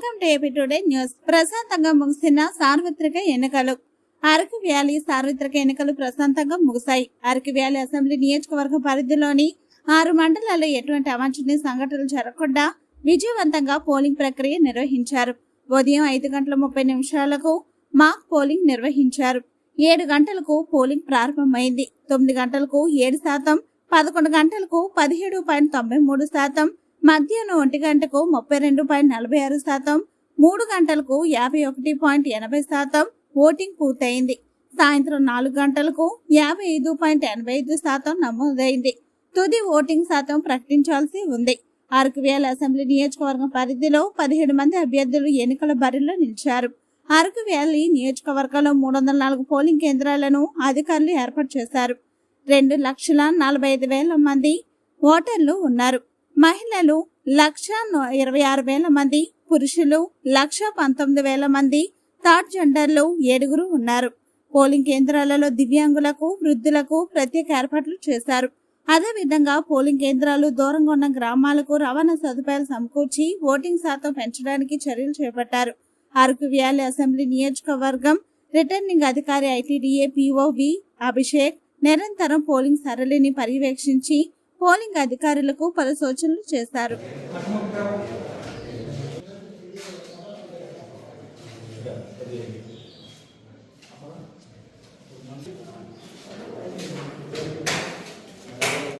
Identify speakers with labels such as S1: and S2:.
S1: Welcome to AP today news ప్రశాంతంగా ముగిసిన సార్వత్రిక ఎన్నికలు. అరకు వ్యాలీ సార్వత్రిక ఎన్నికలు ప్రశాంతంగా ముగిశాయి. అరకు వ్యాలీ అసెంబ్లీ నియోజకవర్గ పరిధిలోని ఆరు మండలాల్లో ఎటువంటి అవాంఛనీయ సంఘటనలు జరగకుండా విజయవంతంగా పోలింగ్ ప్రక్రియ నిర్వహించారు. ఉదయం ఐదు గంటల ముప్పై నిమిషాలకు మాక్ పోలింగ్ నిర్వహించారు. ఏడు గంటలకు పోలింగ్ ప్రారంభమైంది. తొమ్మిది గంటలకు ఏడు శాతం పదకొండు గంటలకు పదిహేడు పాయింట్ తొంభై మూడు శాతం మధ్యాహ్నం ఒంటి గంటకు ముప్పై రెండు పాయింట్ నలభై ఆరు శాతం మూడు గంటలకు యాభై ఒకటి పాయింట్ ఎనభై శాతం ఓటింగ్ పూర్తయింది. సాయంత్రం నాలుగు గంటలకు యాభై ఐదు పాయింట్ ఎనభై ఐదు శాతం నమోదైంది. తుది ఓటింగ్ శాతం ప్రకటించాల్సి ఉంది. అరకువేల అసెంబ్లీ నియోజకవర్గం పరిధిలో పదిహేడు మంది అభ్యర్థులు ఎన్నికల బరిలో నిలిచారు. అరకు వ్యాలీ నియోజకవర్గంలో మూడు వందల నాలుగు పోలింగ్ కేంద్రాలను అధికారులు ఏర్పాటు చేశారు. రెండు లక్షల నలభై ఐదు వేల మంది ఓటర్లు ఉన్నారు. మహిళలు లక్ష ఇరవై ఆరు వేల మంది పురుషులు లక్ష పంతొమ్మిది వేల మంది థర్డ్ జెండర్లు ఏడుగురు ఉన్నారు. పోలింగ్ కేంద్రాలలో దివ్యాంగులకు వృద్ధులకు ప్రత్యేక ఏర్పాట్లు చేశారు. అదేవిధంగా పోలింగ్ కేంద్రాలు దూరంగా ఉన్న గ్రామాలకు రవాణా సదుపాయాలు సమకూర్చి ఓటింగ్ శాతం పెంచడానికి చర్యలు చేపట్టారు. అరకు వ్యాలీ అసెంబ్లీ నియోజకవర్గం రిటర్నింగ్ అధికారి ఐటీడీఏ పిఓవి అభిషేక్ నిరంతరం పోలింగ్ సరళిని పర్యవేక్షించి పోలింగ్ అధికారులకు పలు సూచనలు చేశారు.